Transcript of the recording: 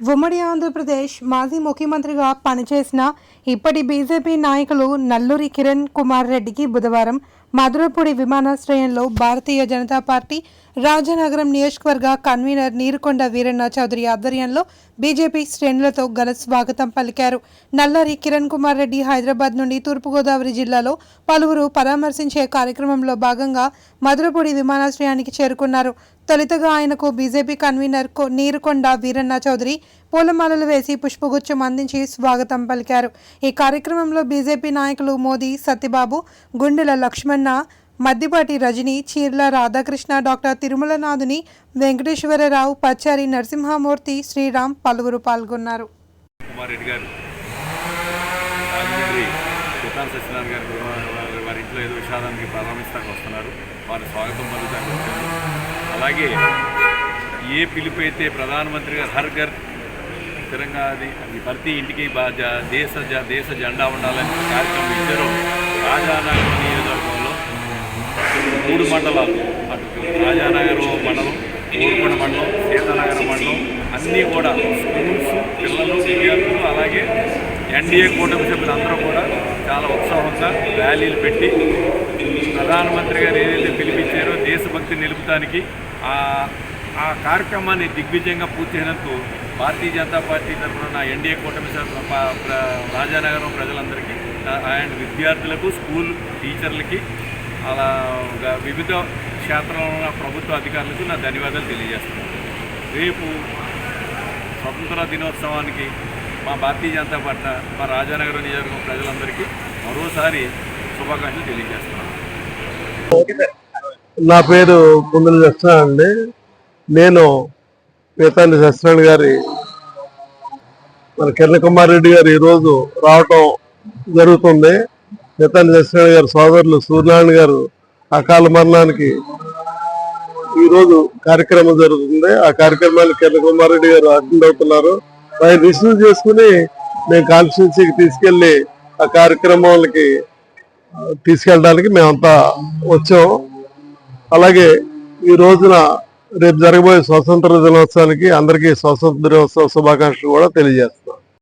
ఉమ్మడి ఆంధ్రప్రదేశ్ మాజీ ముఖ్యమంత్రిగా పనిచేసిన ఇప్పటి బీజేపీ నాయకులు నల్లూరి కిరణ్ కుమార్ రెడ్డికి బుధవారం మధురపూడి విమానాశ్రయంలో భారతీయ జనతా పార్టీ రాజానగరం నియోజకవర్గ కన్వీనర్ నీరుకొండ వీరన్న చౌదరి ఆధ్వర్యంలో బీజేపీ శ్రేణులతో ఘన స్వాగతం పలికారు. నల్లరి కిరణ్ కుమార్ రెడ్డి హైదరాబాద్ నుండి తూర్పుగోదావరి జిల్లాలో పలువురు పరామర్శించే కార్యక్రమంలో భాగంగా మధురపూడి విమానాశ్రయానికి చేరుకున్నారు. తొలుతగా ఆయనకు బీజేపీ కన్వీనర్ నీరుకొండ వీరన్న చౌదరి పూలమాలలు వేసి పుష్పగుచ్చం అందించి స్వాగతం పలికారు. ఈ కార్యక్రమంలో బీజేపీ నాయకులు మోదీ సత్యబాబు గుండెల లక్ష్మణ మద్దిపాటి రజని చీర్ల రాధాకృష్ణ డాక్టర్ తిరుమలనాథుని వెంకటేశ్వరరావు పచ్చారి నరసింహమూర్తి శ్రీరామ్ పలువురు పాల్గొన్నారు. వారి- ఇంట్లో ఏదో విషాదానికి ప్రారంభిస్తానికి వస్తున్నారు. వారి స్వాగతం పలుకుతానికి అలాగే ఏ పిలుపు అయితే ప్రధానమంత్రి గారు హర్ ఘర్ తిరంగా అది ప్రతి ఇంటికి దేశ దేశ జెండా ఉండాలని కార్యక్రమం ఇచ్చారో రాజానగరం నియోజకవర్గంలో మూడు మండలాలు. అటు మండలం ఊరుకొండ మండలం సీతానగరం మండలం అన్నీ కూడా స్కూల్స్ పిల్లలు విద్యార్థులు అలాగే ఎన్డీఏ కూటమి సభ్యులు అందరూ కూడా చాలా ఉత్సాహంగా ర్యాలీలు పెట్టి ప్రధానమంత్రి గారు ఏదైతే పిలిపించారో దేశభక్తి నిలుపుతానికి ఆ కార్యక్రమాన్ని దిగ్విజయంగా పూర్తి చేయడంతో భారతీయ జనతా పార్టీ తరఫున నా ఎన్డీఏ కూటమి రాజానగరం ప్రజలందరికీ అండ్ విద్యార్థులకు స్కూల్ టీచర్లకి అలా ఒక వివిధ క్షేత్రంలో ఉన్న ప్రభుత్వ అధికారులకు నా ధన్యవాదాలు తెలియజేస్తున్నాను. రేపు స్వతంత్ర దినోత్సవానికి మా భారతీయ జనతా పార్టీ మా రాజానగరం నియోజకవర్గం ప్రజలందరికీ మరోసారి శుభాకాంక్షలు తెలియజేస్తున్నాను. నా పేరు కుందల సత్యనారాయణ అండి. నేను పీతాండి సత్యనారాయణ గారి మన కిరణ్ కుమార్ రెడ్డి గారు ఈరోజు రావటం జరుగుతుంది. నితన్ సత్యనారాయణ గారు సోదరులు సూర్యనారాయణ గారు అకాల మరణానికి ఈరోజు కార్యక్రమం జరుగుతుంది. ఆ కార్యక్రమానికి కిరణ్ కుమార్ రెడ్డి గారు అటెండ్ అవుతున్నారు. ఆయన రిసీవ్ చేసుకుని మేము కాన్స్టిట్యూన్సీకి తీసుకెళ్ళి ఆ కార్యక్రమాలకి తీసుకెళ్ళడానికి మేమంతా వచ్చాం. అలాగే ఈ రోజున రేపు జరగబోయే స్వాతంత్ర దినోత్సవానికి అందరికీ స్వాతంత్ర దినోత్సవ శుభాకాంక్షలు కూడా తెలియజేస్తాం.